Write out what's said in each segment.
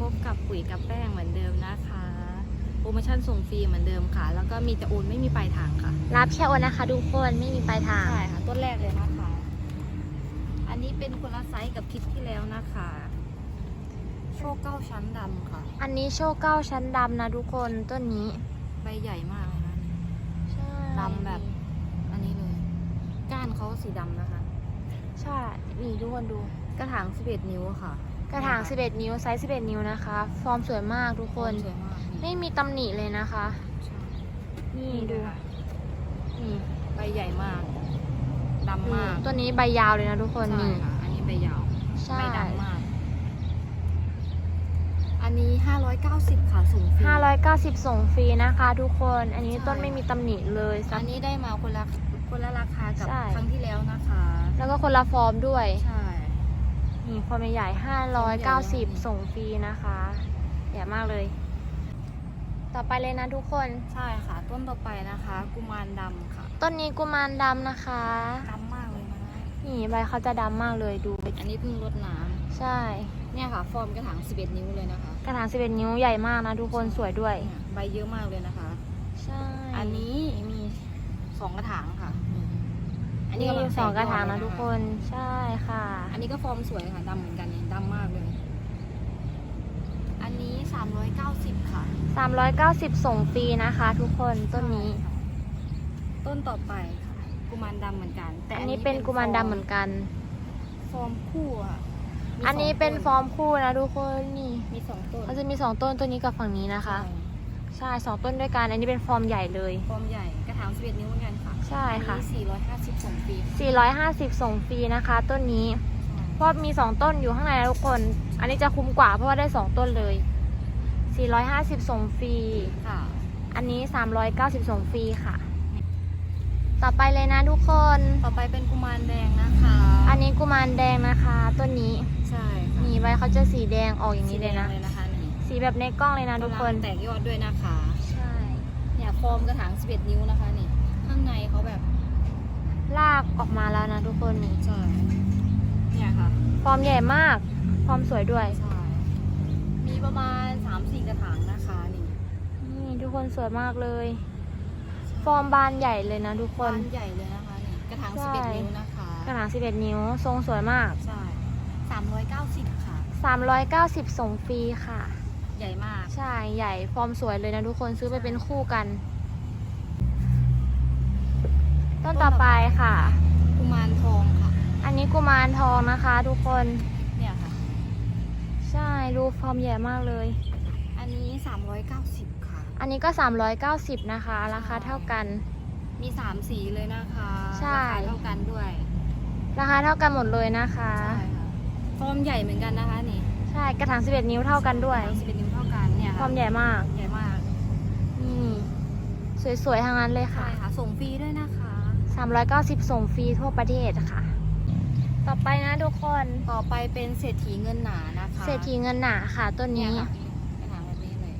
พบกับปุ๋ยกับแป้งเหมือนเดิมนะคะ โปรโมชั่นส่งฟรีเหมือนเดิมค่ะ แล้วก็มีแต่โอนไม่มีปลายทางค่ะ รับแค่โอนนะคะทุกคนไม่มีปลายทาง ใช่ค่ะ ต้นแรกเลยนะคะ อันนี้เป็นคนละไซส์กับคลิปที่แล้วนะคะ โชคเก้าชั้นดำค่ะ อันนี้โชว์เก้าชั้นดำนะทุกคนต้นนี้ใบใหญ่มากเลยนะใช่ดำแบบ อันนี้เลย ก้านเขาสีดำนะคะ ใช่ นี่ทุกคนดู กระถาง11นิ้วค่ะ กระถาง 11 นิ้ว ไซส์ 11 นิ้วนะคะ ฟอร์มสวยมากทุกคน สวยมากไม่มีตำหนิเลยนะคะใช่นี่นี่ดูดูค่ะนี่ใบใหญ่มากดำนี่มากต้นนี้ใบยาวเลยนะทุกคนใช่นี่ค่ะอันนี้ใบยาวใช่ใบดำมาก อันนี้ 590ค่ะสูงฟรี590 ส่งฟรีนะคะ ทุกคน อันนี้ใช่ต้นไม่มีตำหนิเลยสัอัก นนี้ได้มาคนละคนละราคากับใช่ ครั้งที่แล้วนะคะ แล้วก็คนละฟอร์มด้วย ใช่ นี่ฟอร์มใหญ่ๆฟอร์มใหญ่590ส่งฟรีนะคะใหญ่มากเลย ต่อไปเลยนะทุกคน ใช่ค่ะ ต้นต่อไปนะคะ กุมารดำค่ะต้นนี้กุมารดำนะคะ ดำมากเลยนะนี่ใบเขาจะดำมากเลยดู อันนี้เพิ่งรดน้ใช่ำเนี่ยค่ะ ฟอร์มกระถาง 11 นิ้วเลยนะคะกระถาง11 นิ้วใหญ่มากนะทุกคนสวยด้วย เนี่ยใบเยอะมากเลยนะคะ ใช่อันนี้มีสองกระถางค่ะอั นนี่นี้กำลัสองกระถางแตนะยอดเลยทุกคนใช่ค่ะ อันนี้ก็ฟอร์มสวยค่ะดำเหมือนกันเนี่ยดำมากเลย อันนี้ 390 ค่ะ 390 ส่งฟรีนะคะ ทุกคนต้นนี้ใช่ค่ะต้นต่อไปค่ะกุมารดำเหมือนกัน แต่อันนี้เป็นกุมารดำเหมือนกัน ฟอร์มคู่อะมีอันนี้สงเป็นต้ฟอร์มคู่นะทุกคนนี่มีสองต้นเขาจะมีสองต้นต้นนี้กับฝั่งนี้นะคะใช่ สองต้นด้วยกันอันนี้เป็นฟอร์มใหญ่เลย ฟอร์มใหญ่กระถาง11 นิ้วเหมือนกันค่ะใช่ค่ะ อันนี้450ส่งฟรีค่ะ450 ส่งฟรีนะคะ ต้นนี้ เพราะมีสองต้นอยู่ข้างในนะทุกคน อันนี้จะคุ้มกว่าเพราะว่าได้สองต้นเลย 450 ส่งฟรี ค่ะ อันนี้ 390 ส่งฟรีค่ะ ต่อไปเลยนะทุกคน ต่อไปเป็นกุมารแดงนะคะอันนี้กุมารแดงนะคะ ต้นนี้ ใช่ค่ะนี่ใบเขาจะสีแดงออกอย่างนี้เลยนะ สีแดงเลยนะคะนี่ สีแบบในกล้องเลยนะทุกคนำลังแตกยอดด้วยนะคะ ใช่ เนี่ยฟอร์มกระถาง 11 นิ้วนะคะนี่ ข้างในเขาแบบ ลากออกมาแล้วนะทุกคนนี่ใช่เนี่ยค่ะ ฟอร์มใหญ่มาก ฟอร์มสวยด้วย ใช่ มีประมาณ 3-4 กระถางนะคะนี่ นี่ทุกคนสวยมากเลย ฟอร์มบานใหญ่เลยนะทุกคน บานใหญ่เลยนะคะนี่ กระถางใช่11 นิ้วนะคะขนาด11 นิ้ว ทรงสวยมาก ใช่390 ค่ะ 390ส่งฟรีค่ะ ใหญ่มาก ใช่ใหญ่ฟอร์มสวยเลยนะทุกคนซื้อไปเป็นคู่กัน ต้นต่อไปค่ะ กุมารทองค่ะ อันนี้กุมารทองนะคะ ทุกคนเนี่ยค่ะ ใช่ดูฟอร์มใหญ่มากเลย อันนี้390ค่ะ อันนี้ก็390นะคะราคาเท่ากัน มี3สีเลยนะคะใช่ราคาเท่ากันด้วยราคาเท่ากันหมดเลยนะคะใช่ค่ะฟอร์มใหญ่เหมือนกันนะคะนี่ ใช่กระถาง 11 นิ้วเท่ากันด้วยกระถาง11นิ้วเท่ากันเนี่ยฟค่ะอร์มใหญ่มาก ใหญ่มากนี่ สวยๆทั้งนั้นเลยใช่ค่ะค่ะ ส่งฟรีด้วยนะคะ 390 ส่งฟรีทั่วประเทศค่ะ ต่อไปนะทุกคน ต่อไปเป็นเศรษฐีเงินหนานะคะ เศรษฐีเงินหนาค่ะต้นเนี่ยนี้ค่ะกระถางแบบนี้เลย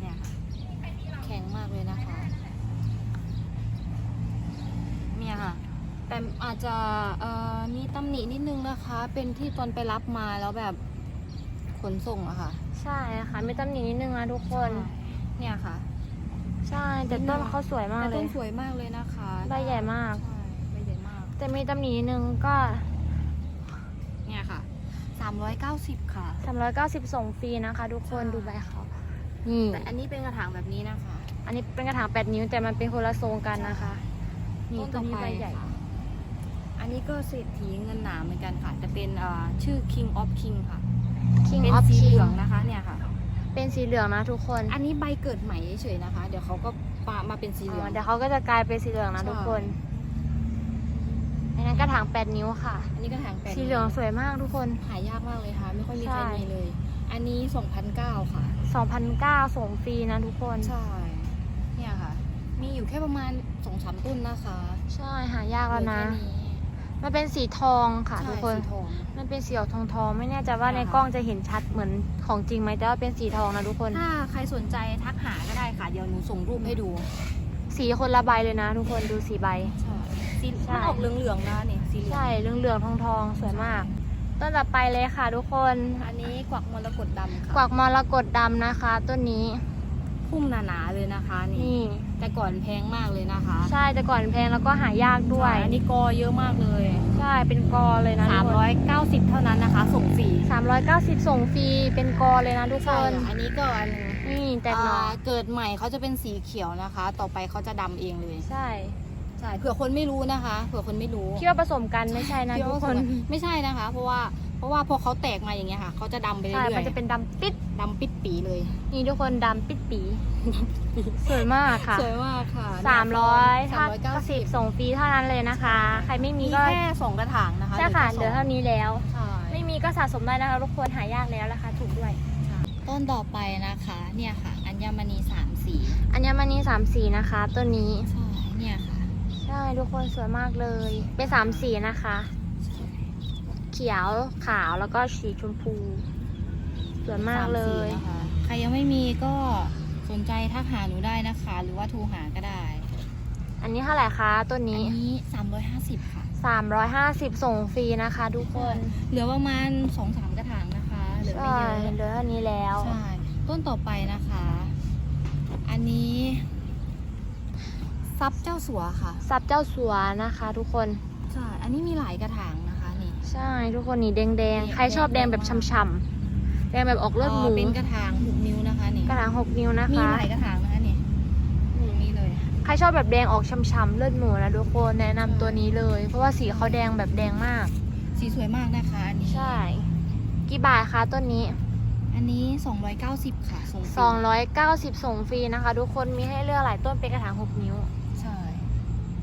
เนี่ยค่ะ แข็งมากเลยนะคะ เนี่ยค่ะ แต่ อาจจะเอ่อมีตำหนินิดนึงนะคะ เป็นที่ตอนไปรับมาแล้วแบบขนส่งอะค่ะ ใช่ค่ะมีตำหนินิดนึงนะทุกคน เนี่ยค่ะ ใช่แต่ต้นเขาสวยมากแต่เลต้ยนสวยมากเลยนะคะใบใหญ่มากใช่ใบใหญ่มาก แต่มีตำหนินิดนึงก็ เนี่ยค่ะ390ค่ะ390ส่งฟรีนะคะ ทุกคนใช่ดูใบเขานี่แต่อันนี้เป็นกระถางแบบนี้นะคะ อันนี้เป็นกระถาง8นิ้วแต่มันเป็นคนละทรงกันนะคะนี่ต้นนี้ใบใหญ่ค่ะ อันนี้ก็เศรษฐีเงินหนาเหมือนกันค่ะ จะเป็นเอ่อชื่อ King of King ค่ะ King เป็น of สีเห King ลืองนะคะเนี่ยค่ะ เป็นสีเหลืองนะทุกคนอันนี้ใบเกิดใหม่เฉยๆนะคะ เดี๋ยวเขาก็ปามาเป็นสีเหลือ๋องอเดี๋ยวเขาก็จะกลายเป็นสีเหลืองนะใช่ ทุกคนอันนั้นกระถาง8นิ้วค่ะ อันนี้กระถางแปดสีเหลืองสวยมากทุกคน หายากมากเลยค่ะ ไม่ค่อยมีใช่ใครมีเลย อันนี้2,009ค่ะ 2,009ส่งฟรีนะทุกคน ใช่ เนี่ยค่ะ มีอยู่แค่ประมาณสองสามต้นนะคะใช่หายากแล้วนะเหลือค่ มันเป็นสีทองค่ะใช่ทุกคน สีทองมันเป็นสีออกทองทองๆไม่แน่ใจว่าใช่ในค่ะกล้องจะเห็นชัดเหมือนของจริงไหมแต่ว่าเป็นสีทองนะทุกคน ถ้าใครสนใจทักหาก็ได้ค่ะ เดี๋ยวหนูส่งรูปให้ดู สีคนละใบเลยนะ ทุกคนดูสีใบ ใช่สีใช่มันออกเหลืองๆนะนี่สีเหลืองใช่เหลืองเหลืองทองทองๆสวยมาก ต้นต่อไปเลยค่ะทุกคน อันนี้กวักมรกตดำค่ะ กวักมรกตดำนะคะ ต้นนี้ พุ่มหนาๆเลยนะคะ นี่ นี่แต่ก่อนแพงมากเลยนะคะใช่แต่ก่อนแพงแล้วก็หายากด้วย อันนี้กอเยอะมากเลยใช่เป็นกอเลยนะทุกคน390 เท่านั้นนะคะ ส่งฟรี390ส่งฟรีเป็นกอเลยนะทุกคใช่นค่ะอันนี้ก็อันนี่แตกหน่ออ่าเกิดใหม่เขาจะเป็นสีเขียวนะคะ ต่อไปเขาจะดำเองเลยใช่ใช่เผื่อคนไม่รู้นะคะ เผื่อคนไม่รู้คิดว่าผสมกันไม่ใช่นะคิดทุกว่าคนไม่ใช่นะคะ เพราะว่า เพราะว่าพอเขาแตกมาอย่างเงี้ยค่ะเขาจะดำไปเรื่ใช่อยมันจะเป็นดำปิด ๆดำปิดปีเลยนี่ทุกคนดำปิดปี สวยมากค่ะ สวยมากค่ะสามร้อยสาถ้ามร้อยเก้าสิสิบบส่งฟรีเท่านั้นเลยนะคะ ใครไม่มีมีก็ แค่สองกระถางนะคะใช่ค่ะหเหลืลืออแค่สองเท่านี้แล้ว ใช่ ไม่มีก็สะสมได้นะคะทุกคนหายากแล้วราคาถูกด้วย ต้นต่อไปนะคะเนี่ยค่ะ อัญมณีสามสีอัญมณีสามสีนะคะต้นนี้ ใช่เนี่ยค่ะ ใช่ทุกคนสวยมากเลย เป็นสามสีนะคะเขียวขาวแล้วก็สีชมพูสวยมากเลยสสีนะคะใครยังไม่มีก็สนใจทักหาหนูได้นะคะ หรือว่าโทรหาก็ได้อันนี้เท่าไหร่คะต้นอันนี้ นี้สามร้อยห้าสิบค่ะ 350 ส่งฟรีนะคะทุกคนเหลือประมาณสองสามกระถางนะคะเหลือไม่ใช่เยอะ เหลือเท่านี้แล้ว ใช่ ต้นต่อไปนะคะ อันนี้ซับเจ้าสัวค่ะ ซับเจ้าสัวนะคะ ทุกคน ใช่ อันนี้มีหลายกระถางนะคะนี่ ใช่ทุกคนนี่แดงนี่ๆใครชอบแดงแบบช่ำๆแดงแบบออกเลือดหมูเป็นกระถางหกนิ้วนะคะนี่กระถางหกนิ้วนะมีคะหลายกระถางนะคะนี่นี่เลยใครชอบแบบแดงออกช่ำๆเลือดหมูนะทุกคนแนะนำตัวนี้เลย เพราะว่าสีเขาแดงแบบแดงมาก สีสวยมากนะคะอันนี้ใช่ กี่บาทคะต้นนี้ อันนี้ 290 ค่ะส่งฟรี290ส่งฟรีนะคะ ทุกคนมีให้เลือกหลายต้นเป็นกระถาง6นิ้ว ใช่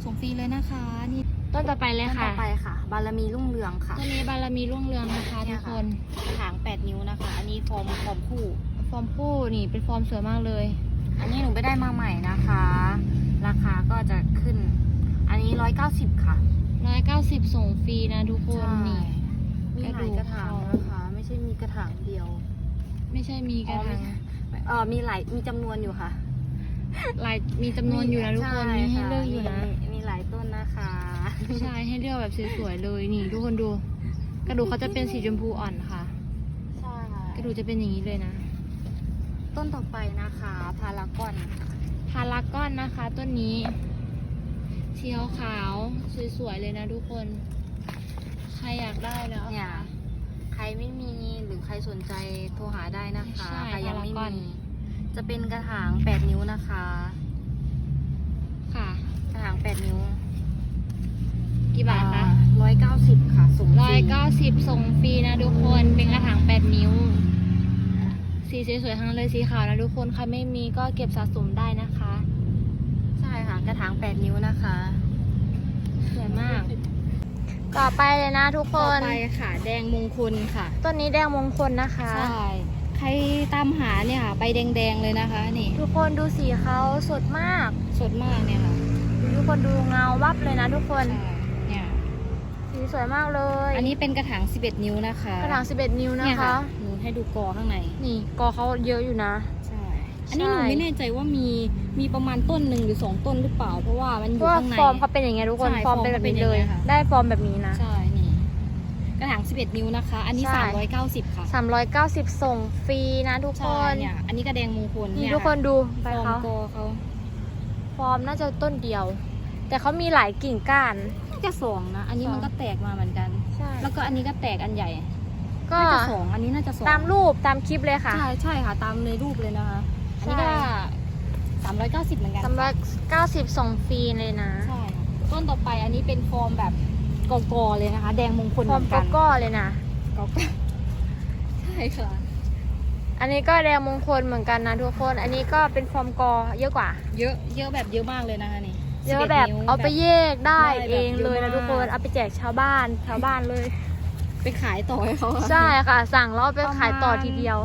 ส่งฟรีเลยนะคะนี่ ต้นต่อไปเลยต้นค่ะ ต่อไปค่ะ บารมีรุ่งเรืองค่ะต้นนี้บารมีรุ่งเรืองนะคะเนี่ทุยกค่ะคนกระถาง 8 นิ้วนะคะ อันนี้ฟอร์มฟอร์มคู่ ฟอร์มคู่นี่เป็นฟอร์มสวยมากเลย อันนี้หนูไปได้มาใหม่นะคะ ราคาก็จะขึ้น อันนี้ 190 ค่ะ190 ส่งฟรีนะทุกคนนี่ มีหลายกระถางนะคะ ไม่ใช่มีกระถางเดียว ไม่ใช่มีกระถางเออมีหลายมีจำนวนอยู่ค่ะ หลายมีจำนวนอยู่นะทุกคนช่มีให้ค่ะเลือกอยู่นะ มีมีหลาย ต้นนะคะ ใช่ให้เลือกแบบสวยๆเลยนี่ทุกคนดู กระดูกเขาจะเป็นสีชมพูอ่อนค่ะ ใช่กระดูกจะเป็นอย่างนี้เลยนะ ต้นต่อไปนะคะพารากอนพารากอนนะคะต้นนี้สีขาวๆสวยๆเลยนะทุกคน ใครอยากได้แล้วเนี่ย ใครไม่มีหรือใครสนใจโทรหาได้นะคะใช่ใครยังไม่พารากอนมี จะเป็นกระถาง 8 นิ้วนะคะค่ะ 190 ค่ะส่งฟร้อยเก้าสิบส่งฟรีนะทุกคนเป็นกระถางแปดนิ้ว สีสวยๆทั้งเลยสีขาวนะทุกคนค่ะไม่มีก็เก็บสะสมได้นะคะ ใช่ค่ะ กระถาง 8 นิ้วนะคะสวยมาก ต่อไปเลยนะทุกคต่อน ไปค่ะแดงมงคลค่ะต้นนี้แดงมงคลนะคะ ใช่ใครตามหาเนี่ยค่ะไปแดงๆเลยนะคะ นี่ ทุกคนดูสีเขาสดมาก สดมากเนี่ยค่ะ ทุกคนดูเงาวับเลยนะทุกคน ใช่ สีสวยมากเลย อันนี้เป็นกระถาง 11 นิ้วนะคะกระถาง 11 นิ้วนะเนี่ยคะหนูให้ดูกอข้างใน นี่กอเขาเยอะอยู่นะ ใช่ อันนี้หนูใช่ไม่แน่ใจว่ามีมีประมาณต้นหนึ่งหรือสองต้นหรือเปล่า เพราะว่ามันอเพยู่ราะว่าข้างใน ฟอร์มเขาเป็นอย่างเงี้ยทุกคนใช่ฟอร์มเป็นแบบนี้ฟอร์มเขาเป็นเลยอย่างเงี้ยค่ะ ได้ฟอร์มแบบนี้นะ ใช่นี่ กระถาง 11 นิ้วนะคะ อันนี้ ใช่ 390 ค่ะ390 ส่งฟรีนะทุกคใช่นเนี่ย อันนี้กระแดงมงคลนี่เยทุกคนดูใบฟอร์มเขาโกเขาฟอร์มน่าจะต้นเดียว แต่เขามีหลายกิ่งก้าน จะสองนะ อันนี้สองมันก็แตกมาเหมือนกัน ใช่ แล้วก็อันนี้ก็แตกอันใหญ่ก็น่าจะสองอันนี้น่าจะสองตามรูปตามคลิปเลยค่ะ ใช่ใช่ค่ะ ตามในรูปเลยนะคะ อันนี้ก็ใช่390เหมือนกันสำหรับ90ส่งฟรีเลยนะ ใช่ค่ะต้นต่อไปอันนี้เป็นฟอร์มแบบกอๆเลยนะคะ แดงมงคลฟอร์มเหโกนนโก้เลยนะกอๆใช่ค่ะอันนี้ก็แดงมงคลเหมือนกันนะทุกคน อันนี้ก็เป็นฟอร์มกอเยอะกว่า เยอะเยอะแบบเยอะมากเลยนะคะนี่ เยอะ11แบบนิ้วเอาไปแยกได้ได้แบบเองเลยนะเยอะมากทุกคนเอาไปแจกชาวบ้านชาวบ้านเลย ไปขายต่อให้เขาอะใช่ค่ะ สั่งแล้วเอาไปขายต่อประมาณทีเดียว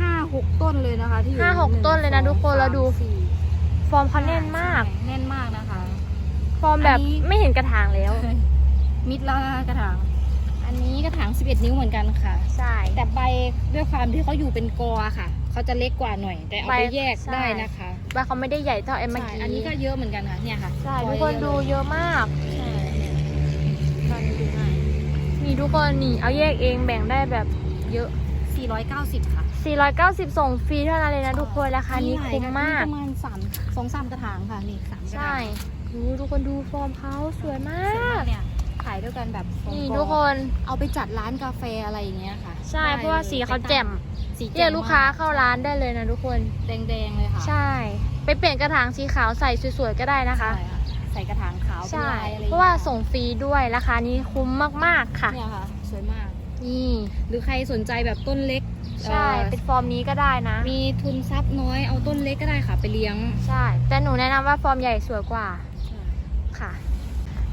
ห้าหกต้นเลยนะคะ ที่อยู่ห้าหกนึ่งต้นเลยนะสองทุกคนแล้วดูสามสี่ฟอร์มเขาแน่นมากใช่แน่นมากนะคะ ฟอร์มแบบอันนี้ไม่เห็นกระถางแล้ว มิดแล้วนะคะกระถาง อันนี้กระถาง11นิ้วเหมือนกันค่ะ ใช่ แต่ใบด้วยความที่เขาอยู่เป็นกอค่ะเขาจะเล็กกว่าหน่อย แต่เอาไปใบแยกใช่ได้นะคะ ใบเขาไม่ได้ใหญ่เท่าไอ้เมื่อใช่กี้อันนี้ก็เยอะเหมือนกันค่ะเนี่ยค่ะใช่กอทุกคนเยอะดูเลยเยอะมากใช่ตอนนี้ดูง่ายนี่นี่ทุกคนนี่เอาแยกเองแบ่งได้แบบเยอะ 490 ค่ะ 490 ส่งฟรีเท่านั้นเลยนะทุกคนราคานี้คุ้มมากประมาณสามสองสามกระถางค่ะนี่สามกระถางใช่ดูทุกคนดูฟอร์มเขาสวยมาสวยมากกเนี่ยขายด้วยกันแบบสองนี่กอทุกคนเอาไปจัดร้านกาแฟอะไรอย่างเงี้ยค่ะ ใช่ได้เพราะว่าสีเขาแจ่ม สีเรียกลูกค้าเข้าร้านได้เลยนะทุกคน แดงๆเลยค่ะใช่ ไปเปลี่ยนกระถางสีขาวใส่สวยๆ ก็ได้นะคะ ใช่ค่ะใส่กระถางขาวเป็นใช่ลายอะไรอย่งงี้ยเพราะว่าส่งฟรีด้วยราคานี้คุ้มมากๆค่ะ เนี่ยค่ะ สวยมาก นี่ หรือใครสนใจแบบต้นเล็กใช่ เอ่อเป็นฟอร์มนี้ก็ได้นะ มีทุนทรัพย์น้อยเอาต้นเล็กก็ได้ค่ะไปเลี้ยงใช่ แต่หนูแนะนำว่าฟอร์มใหญ่สวยกว่าค่ะ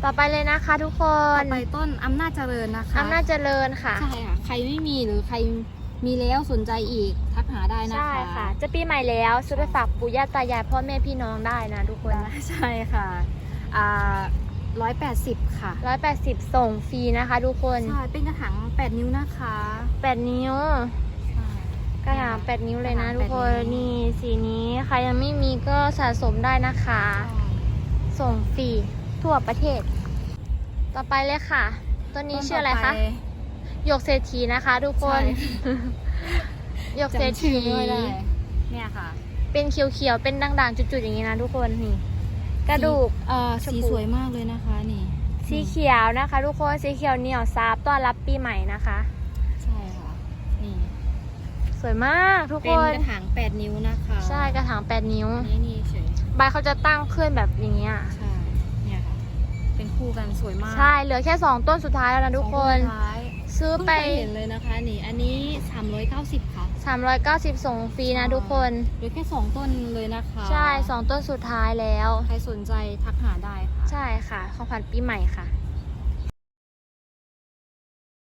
ต่อไปเลยนะคะทุกคต่อนไปต้นอำนาจเจริญนะคะอำนาจเจริญค่ะ ใช่ค่ะ ใครไม่มีหรือใคร มีแล้วสนใจอีกทักหาได้นะคะ ใช่ค่ะ จะปีใหม่แล้วซื้อไปฝากปู่ย่าตายายพ่อแม่พี่น้องได้นะทุกคนใช่ค่ะอ่าร้อยแปดสิบค่ะร้อยแปดสิบส่งฟรีนะคะ ทุกคน ใช่ เป็นกระถางแปดนิ้วนะคะแปดนิ้วใช่กระถางแปดนิ้วเลยนะกระถางทุกคนแปดนิ้วนี่สีนี้ใครยังไม่มีก็สะสมได้นะคะ ส่งฟรีทั่วประเทศ ต่อไปเลยค่ะ ตัวนี้ชื่ออะไรคะต้นต่ป หยกเศรษฐีนะคะทุกคนใช่หยกเศรษจำชื่ฐีอไม่ได้เนี่ยค่ะ เป็นเขียวๆ เป็นด่างๆ จุดๆ อย่างนี้นะทุกคนนี่ กระดูกเอ่อชมสีพูสวยมากเลยนะคะนี่สีเขียวนะคะ ทุกคนสีเขียวเหนียวซับต้อนรับปีใหม่นะคะ ใช่ค่ะ นี่ สวยมากทุกเป็คนนกระถางแปดนิ้วนะคะ ใช่กระถางแปดนิ้วนี่นี่เฉยใบเขาจะตั้งขึ้นแบบอย่างเงี้ยใช่เนี่ยค่ะ เป็นคู่กันสวยมาก ใช่เหลือแค่สองต้นสุดท้ายแล้วนะทุกคนสองต้ท้าย ซื้อเพิ่งไปเคยเห็นเลยนะคะนี่อันนี้ 390 ค่ะ 390 ส่งฟรีนะทุกคนเหลือแค่สองต้นเลยนะคะ ใช่สองต้นสุดท้ายแล้ว ใครสนใจทักหาได้ค่ะ ใช่ค่ะ ของขวัญปีใหม่ค่ะ